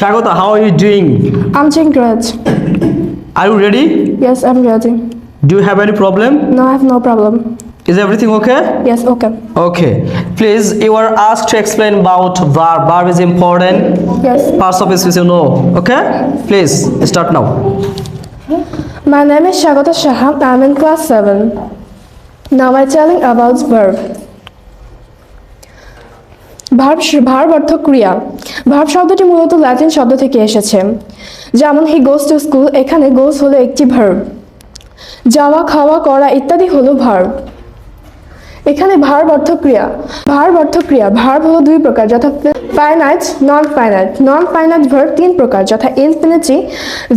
Shagota, how are you doing? I'm doing great. Are you ready? Yes, I'm ready. Do you have any problem? No, I have no problem. Is everything okay? Yes, okay. Okay. Please, you are asked to explain about verb. Verb is important. Yes. Parts of it, you know. Okay? Please, start now. My name is Shagota Shaham. I'm in class 7. Now I'm telling about verb. Verb verb অর্থ ক্রিয়া। Verb শব্দটি মূলত Latin শব্দ থেকে এসেছে। যেমন হি goes to school, এখানে গোস হলো একটি ভার্ব। যাওয়া, খাওয়া, করা ইত্যাদি হলো ভার্ব। এখানে ভার্ব অর্থ ক্রিয়া। ভার্ব অর্থ ক্রিয়া, ভার্ব হলো দুই প্রকার, যথা finite non finite non finite verb তিন প্রকার, যথা infinity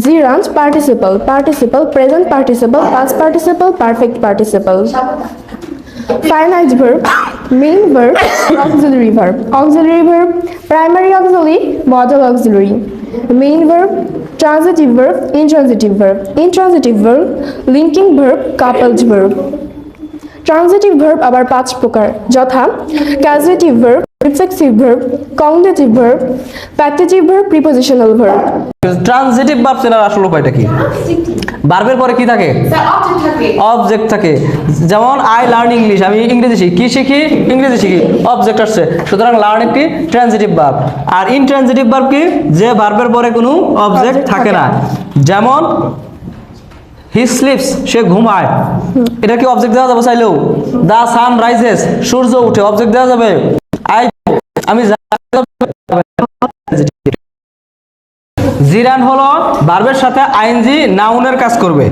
gerund participle participle present participle past participle perfect participle finite verb, main verb, auxiliary verb. Auxiliary verb, primary auxiliary, modal auxiliary. Main verb, transitive verb, intransitive verb. Intransitive verb, linking verb, coupled verb. Transitive verb আবার পাঁচ প্রকার। যথা causative verb reflexive verb cognate verb factitive verb prepositional verb transitive verb চেনার আসল উপায়টা কি? ভার্বের পরে কি থাকে? অবজেক্ট থাকে। যেমন আই লার্ন ইংলিশ আমি ইংরেজি শিখি। কি শিখি? ইংরেজি শিখি। অবজেক্ট আসছে। সুতরাং লার্ন একটি ট্রানজিটিভ ভার্ব আর ইনট্রানজিটিভ ভার্ব কি? যে ভার্বের পরে কোনো অবজেক্ট থাকে না। যেমন হি স্লিপস সে ঘুমায়। এটা কি অবজেক্ট দেওয়া যাবে চাইলেও? দা সান রাইজেস সূর্য উঠে অবজেক্ট দেওয়া যাবে? আই, আমি জিরান হলো ভার্বের সাথে আইনজি নাউনের কাজ করবে।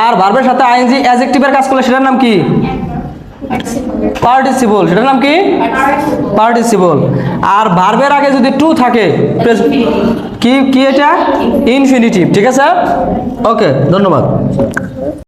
আর ভার্বের সাথে আইনজি অ্যাজেক্টিভের কাজ করলে সেটার নাম কি? পার্টিসিপল সেটার নাম কি? পার্টিসিপল আর ভার্বের আগে যদি টু থাকে কি কি এটা? ইনফিনিটিভ ঠিক আছে? ওকে ধন্যবাদ।